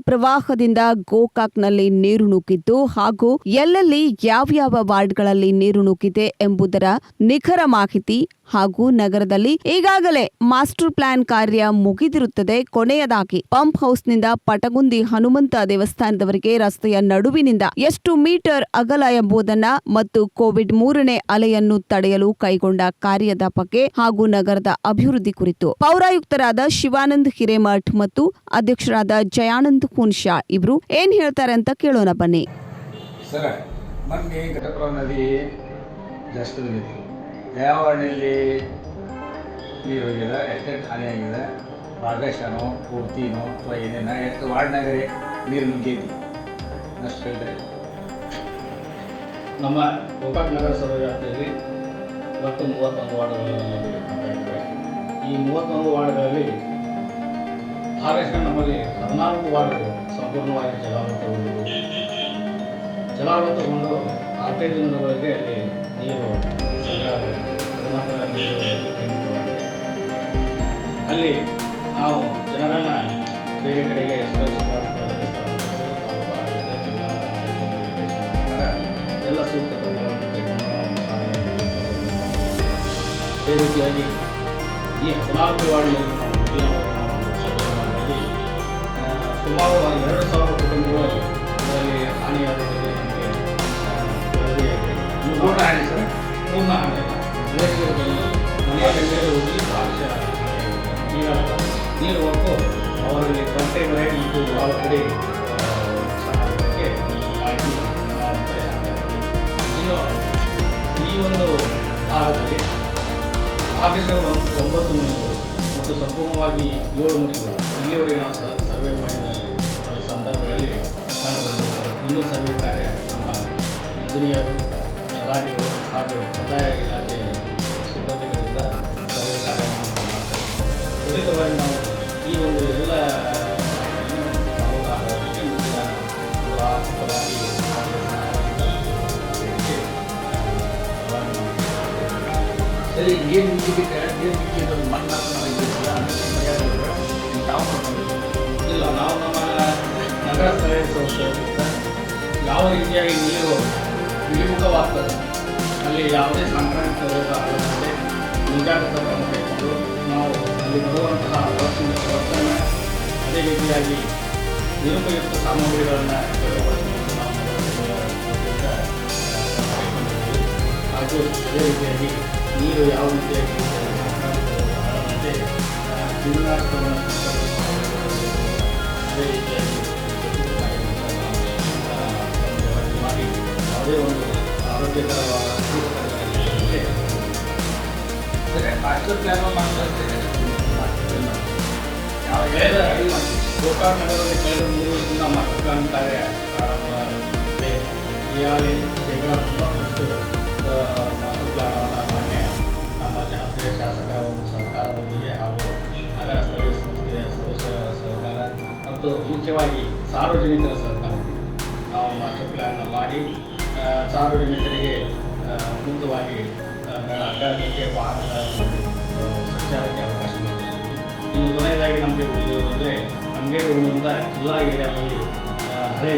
ಪ್ರವಾಹದಿಂದ ಗೋಕಾಕ್ನಲ್ಲಿ ನೀರು ನುಗ್ಗಿದ್ದು ಹಾಗೂ ಎಲ್ಲೆಲ್ಲಿ ಯಾವ್ಯಾವ ವಾರ್ಡ್ಗಳಲ್ಲಿ ನೀರು ನುಗ್ಗಿದೆ ಎಂಬುದರ ನಿಖರ ಮಾಹಿತಿ ಹಾಗೂ ನಗರದಲ್ಲಿ ಈಗಾಗಲೇ ಮಾಸ್ಟರ್ ಪ್ಲಾನ್ ಕಾರ್ಯ ಮುಗಿದಿರುತ್ತದೆ. ಕೊನೆಯದಾಗಿ ಪಂಪ್ ಹೌಸ್ನಿಂದ ಪಟಗುಂದಿ ಹನುಮಂತ ದೇವಸ್ಥಾನದವರೆಗೆ ರಸ್ತೆಯ ನಡುವಿನಿಂದ ಎಷ್ಟು ಮೀಟರ್ ಅಗಲ ಎಂಬುದನ್ನ ಮತ್ತು ಕೋವಿಡ್ ಮೂರನೇ ಅಲೆಯನ್ನು ತಡೆಯಲು ಕೈಗೊಂಡ ಕಾರ್ಯದ ಬಗ್ಗೆ ಹಾಗೂ ನಗರದ ಅಭಿವೃದ್ಧಿ ಕುರಿತು ಪೌರಾಯುಕ್ತರಾದ ಶಿವಾನಂದ್ ಹಿರೇಮಠ್ ಮತ್ತು ಅಧ್ಯಕ್ಷರಾದ ಜಯಾನಂದ್ ಹುನ್ಶಾ ಇಬ್ರು ಏನ್ ಹೇಳ್ತಾರೆ ಅಂತ ಕೇಳೋಣ ಬನ್ನಿ. ಸರ ಮೊನ್ನೆ ಘಟಪ್ರಭಾ ನದಿ ಜಾಸ್ತಿ ಬಂದಿತ್ತು ಯಾವ ಹಳ್ಳಿಯಲ್ಲಿ ನೀರು ಹೋಗಿದೆ ಎಷ್ಟೆಷ್ಟು ಆಗಿದೆ. ಭಾಗಶನೋ ಪೂರ್ತಿನೋ ಅಥವಾ ಏನೇನ ಎಷ್ಟು ವಾರ್ಡ್ನಾಗರೆ ನೀರು ನುಗ್ಗೈತಿ ಅಷ್ಟು ಹೇಳಿದ್ರೆ ನಮ್ಮ ಗೋಕಾಕ್ ನಗರಸಭೆ ವ್ಯಾಪ್ತಿಯಲ್ಲಿ ಒಟ್ಟು ಮೂವತ್ತೊಂದು ವಾರ್ಡ್ಗಳಲ್ಲಿ ಇದ್ದಾವೆ ಈ ಮೂವತ್ತೊಂದು ವಾರ್ಡ್ಗಳಲ್ಲಿ ಭಾಗಶಃ ನಮ್ಮಲ್ಲಿ ಹದಿನಾಲ್ಕು ವಾರ್ಡ್ ಸಂಪೂರ್ಣವಾಗಿ ಜಲಾವೃತಗೊಂಡಿವೆ. ಜಲಾವೃತಗೊಂಡು ಹದಿನೈದು ದಿನದವರೆಗೆ ಅಲ್ಲಿ ನೀರು ಅಲ್ಲಿ ನಾವು ಜನರನ್ನು ಬೇರೆ ಕಡೆಗೆ ಎಲ್ಲ ಸೂಕ್ತ. ಅದೇ ರೀತಿಯಾಗಿ ಈ ಹದಿನಾಲ್ಕು ವಾರ್ಡ್ನಲ್ಲಿ ಸುಮಾರು ಎರಡು ಸಾವಿರ ಕುಟುಂಬಗಳು ಅದರಲ್ಲಿ ಹಾನಿಯಾದದಲ್ಲಿ ನಮಗೆ ಆ, ಪೂರ್ಣ ಹಾನಿ ಸರ್. ಪೂರ್ಣ ಹಾನಿ. ನೀರು ಹೋಗಿ. ನೀರಾಗ ನೀರು ಹೊತ್ತು ಅವರಲ್ಲಿ ಕಂಟೈನರ್ ಮತ್ತು ಅವರ ಕಡೆ. ಇನ್ನು ಈ ಒಂದು ಭಾಗದಲ್ಲಿ ಆಫೀಸರ್ ಒಂದು ಒಂಬತ್ತು ಮನೆಗಳು ಮತ್ತು ಸಂಪೂರ್ಣವಾಗಿ ಏಳು ಮನೆಗಳು ಇಲ್ಲಿವರೆಗೆ ನಾವು ಸರ್ವೆ ಸಂದರ್ಭದಲ್ಲಿ ಕಂಡುಬಂದಿದೆ. ಇನ್ನೂ ಸರ್ವೆ ಕಾರ್ಯ ನಮ್ಮ ಇಂಜಿನಿಯರು ಅಧಿಕಾರಿಗಳು ಹಾಗೂ ಕಂದಾಯ ಇಲಾಖೆ ಸಿಬ್ಬಂದಿಗಳಿಂದ ಸರ್ವೆ ಕಾರ್ಯವನ್ನು ಮಾಡ್ತಾರೆ ತ್ವರಿತವಾಗಿ ನಾವು ಈ ಒಂದು ಎಲ್ಲ ಏನು ತಾಲೂಕು ಆಡಳಿತಕ್ಕೆ ಮುಂದಿನ ಒಂದು ಆರ್ಥಿಕವಾಗಿ ಸರಿ ಏನು ನುಗ್ಗಿದ್ದಕ್ಕೆ ನೀರು ನುಗ್ಗಿದ್ದು ಮಣ್ಣು ಯಾವ ರೀತಿಯಾಗಿ ನೀರು ಇಳಿಮುಖವಾಗ್ತದೆ ಅಲ್ಲಿ ಯಾವುದೇ ಸಾಂಕ್ರಾಮಿಕ ರೋಗ ನಾವು ಅಲ್ಲಿ ಬರುವಂತಹ ಬಸ್ಸಿನ ವರ್ತನೆ ಅದೇ ರೀತಿಯಾಗಿ ನಿರುಪಯುಕ್ತ ಸಾಮಗ್ರಿಗಳನ್ನು. ಹಾಗೂ ಅದೇ ರೀತಿಯಾಗಿ ನೀರು ಯಾವ ರೀತಿಯಾಗಿ ಸಾಂಕ್ರಾಮಿಕ ಅದೇ ರೀತಿಯಾಗಿ ಯಾವುದೇ ಒಂದು ಸರಿ ಮಾಸ್ಟರ್ ಪ್ಲಾನ್ ಮಾಡ್ತಾರೆ ಯಾವ ಕಳೆದ ಗೋಕಾಕ್ ನಗರದಲ್ಲಿ ಕಳೆದ ಮೂರು ವರ್ಷದಿಂದ ಮಾಸ್ಟರ್ ಪ್ಲಾನ್ ಕಾರ್ಯ ಪ್ರಾರಂಭವಾಗಿದೆ ಈಗಾಗಲೇ ಶೇಕಡ ತೊಂಬತ್ತರಷ್ಟು ಆ, ಮಾಸ್ಟರ್ ಪ್ಲಾನ್ ಮಾನ್ಯ ನಮ್ಮ ಶಾಸಕ ಒಂದು ಸರ್ಕಾರದೊಂದಿಗೆ ಹಾಗೂ ನಗರ ಸ್ಥಳೀಯ ಸಂಸ್ಥೆಯ ಸದಸ್ಯರ ಸಹಕಾರ ಮತ್ತು ಮುಖ್ಯವಾಗಿ ಸಾರ್ವಜನಿಕರ ಸರ್ಕಾರ. ನಾವು ಮಾಸ್ಟರ್ ಪ್ಲಾನ್ ಮಾಡಿ ಸಾರ್ವಜನಿಕರಿಗೆ ಮುಕ್ತವಾಗಿ ಅಡ್ಡಾಡಲಿಕ್ಕೆ ಆ, ಸಂಚಾರಕ್ಕೆ ಅವಕಾಶ. ಇನ್ನು ಕೊನೆಯದಾಗಿ ನಮಗೆ ಅಂದರೆ ನಮಗೆ ಉಳಿದ ಜಿಲ್ಲಾ ಏರಿಯಾದಲ್ಲಿ ಹಳೆ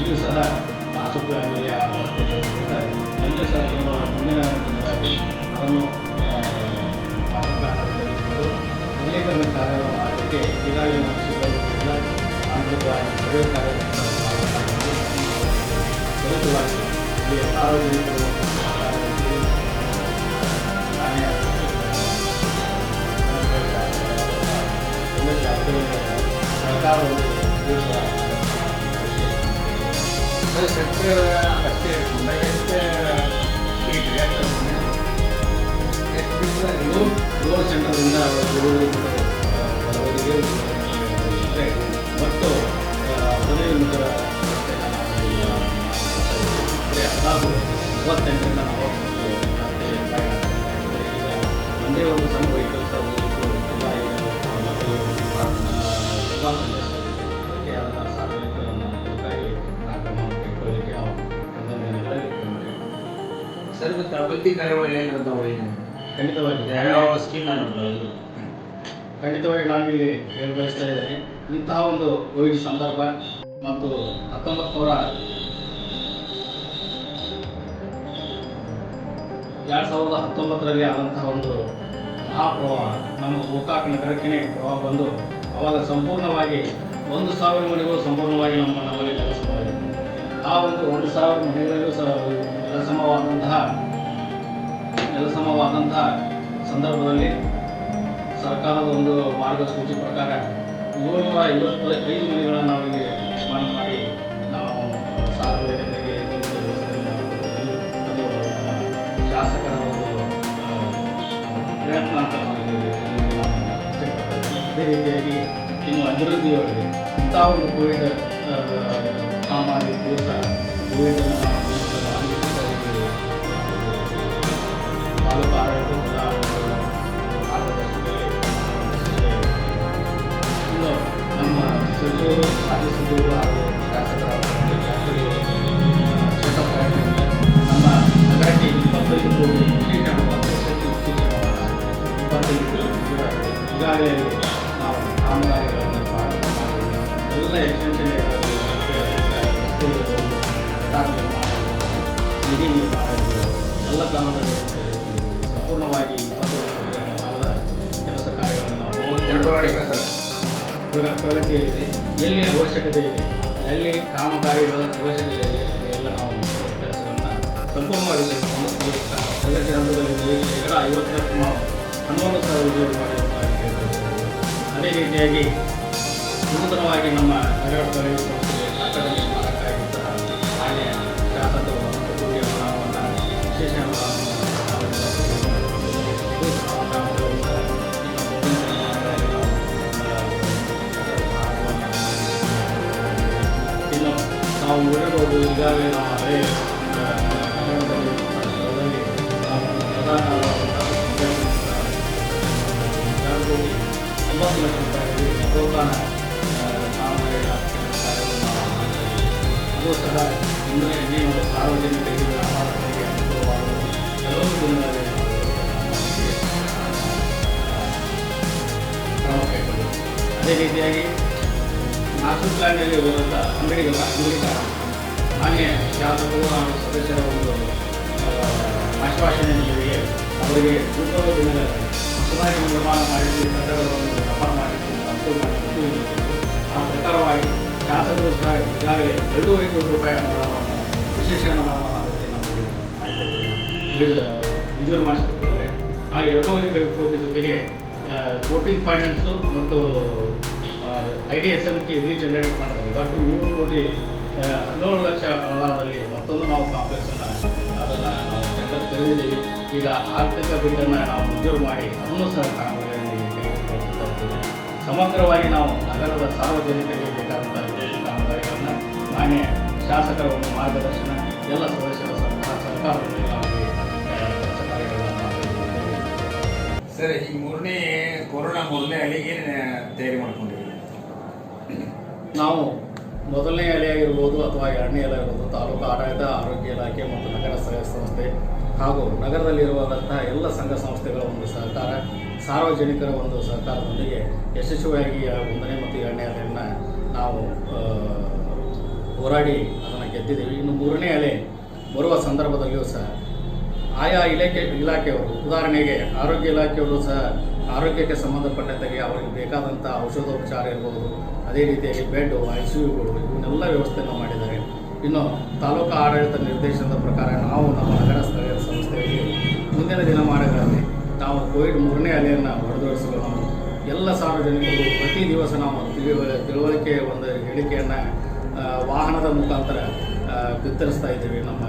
ಇದು ಸಹ ಮಾಸ್ಟರ್ ಆಗಲಿ ಇರುತ್ತೆ. ಸಹ ತುಂಬ ಮುಂದಿನ ಅದನ್ನು ಅನೇಕ ಮಾಸ್ಟರ್ ನಮಗೆ ತೆಗೆದುಕೊಂಡು ಅನೇಕರನ್ನ ಕಾರ್ಯ ಮಾಡಲಿಕ್ಕೆ ಈಗಾಗಲೇ ನಾವು ಸಿಬ್ಬಂದಿ ಆಂತರಿಕವಾಗಿ ಸರ್ವೆ ಕಾರ್ಯವನ್ನು ತ್ವರಿತವಾಗಿ ಇಲ್ಲಿ ಅದಕ್ಕೆ ಅದನ್ನು ಸಾರ್ವಜನಿಕರನ್ನು ಅದಕ್ಕಾಗಿ ಆ ಕ್ರಮವನ್ನು ಕೈಗೊಳ್ಳಲಿಕ್ಕೆ ನಾವು ಮುಂದಿನ ಇಟ್ಕೊಂಡಿದ್ದೇವೆ ಸರ್ ಮತ್ತು ಅಭಿವೃದ್ಧಿ ಕಾರ್ಯಗಳು ಏನಿರ್ತಾವೆ ಏನು ಖಂಡಿತವಾಗಿ ಯಾವ ಸ್ಕೀಮ್ ಖಂಡಿತವಾಗಿ ನಾನು ಇಲ್ಲಿ ಹೇಳಿ ಬಯಸ್ತಾ ಇದ್ದೇನೆ ಇಂತಹ ಒಂದು ಕೋವಿಡ್ ಸಂದರ್ಭ ಮತ್ತು ಹತ್ತೊಂಬತ್ತು ನೂರ ಎರಡು ಸಾವಿರದ ಹತ್ತೊಂಬತ್ತರಲ್ಲಿ ಆದಂತಹ ಒಂದು ಮಹಾಪ್ರವಾಹ ನಮ್ಮ ಗೋಕಾಕ್ ನಗರಕ್ಕೆ ಪ್ರವಾಹ ಬಂದು ಅವಾಗ ಸಂಪೂರ್ಣವಾಗಿ ಒಂದು ಸಾವಿರ ಮನೆಗಳು ಸಂಪೂರ್ಣವಾಗಿ ನಮ್ಮ ನಮ್ಮಲ್ಲಿ ನೆಲಸಮವಾಗಿದೆ ಆ ಒಂದು ಒಂದು ಸಾವಿರ ಮನೆಗಳಲ್ಲೂ ಸಹ ನೆಲಸಮವಾದಂತಹ ನೆಲಸಮವಾದಂತಹ ಸಂದರ್ಭದಲ್ಲಿ ಸರ್ಕಾರದ ಒಂದು ಮಾರ್ಗಸೂಚಿ ಪ್ರಕಾರ ಏಳ್ನೂರ ಐವತ್ತು ಐದು ಮನೆಗಳನ್ನು ನಾವು ಅದೇ ರೀತಿಯಾಗಿ ಇನ್ನು ಅಭಿವೃದ್ಧಿಯೊಳಗೆ ಇಂಥ ಒಂದು ಕೋವಿಡ್ ಆ, ಮಹಾಮಾರಿ ದಿವಸ ಕೋವಿಡ್ ತಾಲೂಕು ಆಡಳಿತದ ಮಾರ್ಗದರ್ಶನದಲ್ಲಿ ಇನ್ನು ನಮ್ಮ ಸಚಿವರು ಹಾಗೂ ಎಲ್ಲ ಕ್ರಮಗಳು ಸಂಪೂರ್ಣವಾಗಿ ಅವರ ಕೆಲಸ ಕಾರ್ಯಗಳನ್ನು ನಾವು ಪ್ರಗ- ಪ್ರಗತಿಯಲ್ಲಿದೆ ಎಲ್ಲಿ ಅವಶ್ಯಕತೆ ಇದೆ ಎಲ್ಲಿ ಕಾಮಗಾರಿಗಳ ಅವಶ್ಯಕತೆ ಇದೆ ಎಲ್ಲ ನಾವು ಕೆಲಸವನ್ನು ಸಂಪೂರ್ಣವಾಗಿ ಎಲ್ಲ ಪ್ರಗತಿ ಹಂತದಲ್ಲಿ ಐವತ್ತರಷ್ಟು ನಾವು ಹನ್ನೊಂದು ಸಾವಿರ ಉದ್ಯೋಗ ಅದೇ ರೀತಿಯಾಗಿ ನೂತನವಾಗಿ ನಮ್ಮ ನಗರ ಪ್ರದೇಶ ಸಂಸ್ಥೆಗೆ ಕಟ್ಟಡ ನಿರ್ಮಾಣಕ್ಕಾಗಿ ಸಹ ಮಾನ್ಯ ನಾವು ನೋಡಿರ್ಬೋದು ಈಗಾಗಲೇ ನಾವು ಹಳೆ ಒಂಬತ್ತು. ಅದು ಅದೇ ರೀತಿಯಾಗಿ ಮಾಸ್ಟರ್ ಪ್ಲಾನ್ನಲ್ಲಿ ಹೋದಂಥ ಅಂಗಡಿಗಳ, ಅಂಗಡಿಕಾರ. ಹಾಗೆ ಶಾಸಕರು ಹಾಗೂ ಸದಸ್ಯರ ಒಂದು ಆಶ್ವಾಸನೆ ನೀಡಿದೆ ಅವರಿಗೆ ಉದ್ಯೋಗ ದಿನಗಳಲ್ಲಿ ಹೊಸದಾಗಿ ನಿರ್ಮಾಣ ಮಾಡಿಸಿ, ಕಟ್ಟಡಗಳನ್ನು ವ್ಯಾಪಾರ ಮಾಡಿಸಿ ಅನುಕೂಲ ಮಾಡಿಸಿ ಆ ಪ್ರಕಾರವಾಗಿ ಶಾಸಕರು ಸಹ ಈಗಾಗಲೇ ಎರಡೂವರೆ ಕೋಟಿ ರೂಪಾಯಿ ಅನುದಾನವನ್ನು ವಿಶೇಷ ಅನುದಾನವನ್ನು ಮಂಜೂರು ಮಾಡಿಸಿಕೊಟ್ಟಿದ್ದಾರೆ. ಆ ಎರಡೂವರೆ ಕೋಟಿ ಜೊತೆಗೆ ಕೋಟಿಂಗ್ ಫೈನಾನ್ಸು ಮತ್ತು ಐ ಡಿ ಎಸ್ ಎಲ್ಗೆ ರೀಜನರೇಟ್ ಮಾಡಿದ್ವಿ ಬಟ್ ಮೂರು ಕೋಟಿ ಹದಿನೇಳು ಲಕ್ಷ ಪ್ರಮಾಣದಲ್ಲಿ ಮತ್ತೊಂದು ನಾವು ಕಾಂಪ್ಲೆಕ್ಸನ್ನು ಅದನ್ನು ನಾವು ಟೆಂಡರ್ ತೆರೆದಿದ್ದೀವಿ ಈಗ ಆರ್ಥಿಕ ಬಿಲ್ಲನ್ನು ನಾವು ಮಂಜೂರು ಮಾಡಿ, ಅದನ್ನು ಸಹ ಕಾಮಗಾರಿಯಲ್ಲಿ ಸಮಗ್ರವಾಗಿ ನಾವು ನಗರದ ಸಾರ್ವಜನಿಕರಿಗೆ ಬೇಕಾದಂಥ ಕಾಮಗಾರಿಗಳನ್ನು ಮಾನ್ಯ ಶಾಸಕರ ಒಂದು ಮಾರ್ಗದರ್ಶನ, ಎಲ್ಲ ಸದಸ್ಯರ ಸರ್ಕಾರ ಸರ್ಕಾರದಲ್ಲಿ ಸರ್, ಈ ಮೂರನೇ ಕೊರೋನಾ ಮೊದಲನೇ ಏನು ತಯಾರಿ ಮಾಡ್ಕೊಂಡಿದ್ದೀವಿ ನಾವು ಮೊದಲನೇ ಅಲೆಯಾಗಿರ್ಬೋದು ಅಥವಾ ಎರಡನೇ ಅಲೆ ಇರ್ಬೋದು ತಾಲೂಕು ಆಡಳಿತ ಆರೋಗ್ಯ ಇಲಾಖೆ ಮತ್ತು ನಗರ ಸ್ಥಳೀಯ ಸಂಸ್ಥೆ ಹಾಗೂ ನಗರದಲ್ಲಿರುವಂತಹ ಎಲ್ಲ ಸಂಘ ಸಂಸ್ಥೆಗಳ ಒಂದು ಸಹಕಾರ, ಸಾರ್ವಜನಿಕರ ಒಂದು ಸಹಕಾರದೊಂದಿಗೆ ಯಶಸ್ವಿಯಾಗಿ ಒಂದನೇ ಮತ್ತು ಎರಡನೇ ಅಲೆಯನ್ನು ನಾವು ಹೋರಾಡಿ ಅದನ್ನು ಗೆದ್ದಿದ್ದೀವಿ. ಇನ್ನು ಮೂರನೇ ಅಲೆ ಬರುವ ಸಂದರ್ಭದಲ್ಲಿಯೂ ಸಹ ಆಯಾ ಇಲಾಖೆ, ಇಲಾಖೆಯವರು ಉದಾಹರಣೆಗೆ ಆರೋಗ್ಯ ಇಲಾಖೆಯವರು ಸಹ ಆರೋಗ್ಯಕ್ಕೆ ಸಂಬಂಧಪಟ್ಟಂತೆ ಅವರಿಗೆ ಬೇಕಾದಂಥ ಔಷಧೋಪಚಾರ ಇರ್ಬೋದು, ಅದೇ ರೀತಿಯಾಗಿ ಬೆಡ್ ಐ ಸಿ ಯುಗಳು ಇವನ್ನೆಲ್ಲ ವ್ಯವಸ್ಥೆಯನ್ನು ಮಾಡಿದ್ದಾರೆ. ಇನ್ನು ತಾಲೂಕು ಆಡಳಿತ ನಿರ್ದೇಶನದ ಪ್ರಕಾರ ನಾವು ನಮ್ಮ ನಗರ ಸ್ಥಳೀಯ ಸಂಸ್ಥೆಯಲ್ಲಿ ಮುಂದಿನ ದಿನಮಾನಗಳಲ್ಲಿ ನಾವು ಕೋವಿಡ್ ಮೂರನೇ ಅಲೆಯನ್ನು ಹೊರದೂಡಿಸಲು ನಾವು ಎಲ್ಲ ಸಾರ್ವಜನಿಕರು ಪ್ರತಿ ದಿವಸ ನಾವು ತಿಳುವ- ತಿಳುವಳಿಕೆ ಒಂದು ಹೇಳಿಕೆಯನ್ನು ವಾಹನದ ಮುಖಾಂತರ ಬಿತ್ತರಿಸ್ತಾ ಇದ್ದೀವಿ. ನಮ್ಮ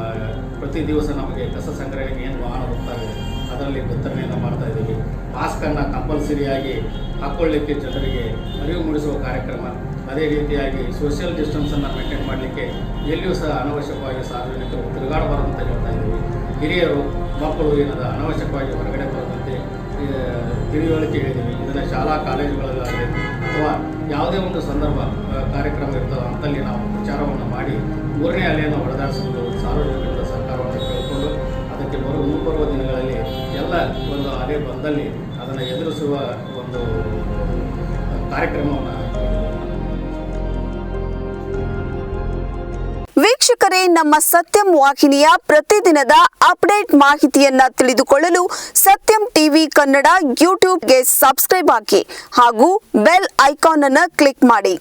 ಪ್ರತಿ ದಿವಸ ನಮಗೆ ಕಸ ಸಂಗ್ರಹಣೆಗೆ ಏನು ವಾಹನ ಬರ್ತಾವೆ ಅದರಲ್ಲಿ ವಿತರಣೆಯನ್ನು ಮಾಡ್ತಾ ಇದ್ದೀವಿ. ಮಾಸ್ಕನ್ನು ಕಂಪಲ್ಸರಿಯಾಗಿ ಹಾಕ್ಕೊಳ್ಳಿಕ್ಕೆ ಜನರಿಗೆ ಅರಿವು ಮೂಡಿಸುವ ಕಾರ್ಯಕ್ರಮ. ಅದೇ ರೀತಿಯಾಗಿ ಸೋಷಿಯಲ್ ಡಿಸ್ಟೆನ್ಸನ್ನು ಮೇಂಟೈನ್ ಮಾಡಲಿಕ್ಕೆ ಎಲ್ಲಿಯೂ ಸಹ ಅನವಶ್ಯಕವಾಗಿ ಸಾರ್ವಜನಿಕರು ತಿರುಗಾಡಬಾರದು ಅಂತ ಹೇಳ್ತಾ ಇದ್ದೀವಿ. ಹಿರಿಯರು, ಮಕ್ಕಳು ಏನದ ಅನವಶ್ಯಕವಾಗಿ ಹೊರಗಡೆ ಬರದಂತೆ ತಿಳಿವಳಿಕೆ ಹೇಳಿದ್ದೀವಿ. ಇದನ್ನು ಶಾಲಾ, ಕಾಲೇಜುಗಳಲ್ಲಾಗಲಿ ಅಥವಾ ಯಾವುದೇ ಒಂದು ಸಂದರ್ಭ ಕಾರ್ಯಕ್ರಮ ಇರ್ತದೋ ಅಂತಲ್ಲಿ ನಾವು ಪ್ರಚಾರವನ್ನು ಮಾಡಿ ಮೂರನೇ ಅಲೆಯನ್ನು ಹೊಡೆದಾಡಿಸುವುದು ಸಾರ್ವಜನಿಕರ ಮತ್ತು ಬರುವ ಮುಂಬರುವ ದಿನಗಳಲ್ಲಿ ಎಲ್ಲ ಒಂದು ಅದೇ ಬಂದಲ್ಲಿ ಅದನ್ನು ಎದುರಿಸುವ ಒಂದು ಕಾರ್ಯಕ್ರಮವನ್ನು ವೀಕ್ಷಕರೇ, ನಮ್ಮ ಸತ್ಯಂ ವಾಹಿನಿಯ ಪ್ರತಿದಿನದ ಅಪ್ಡೇಟ್ ಮಾಹಿತಿಯನ್ನ ತಿಳಿದುಕೊಳ್ಳಲು ಸತ್ಯಂ ಟಿವಿ ಕನ್ನಡ ಯೂಟ್ಯೂಬ್ಗೆ ಸಬ್ಸ್ಕ್ರೈಬ್ ಹಾಕಿ ಹಾಗೂ ಬೆಲ್ ಐಕಾನ್ ಅನ್ನು ಕ್ಲಿಕ್ ಮಾಡಿ.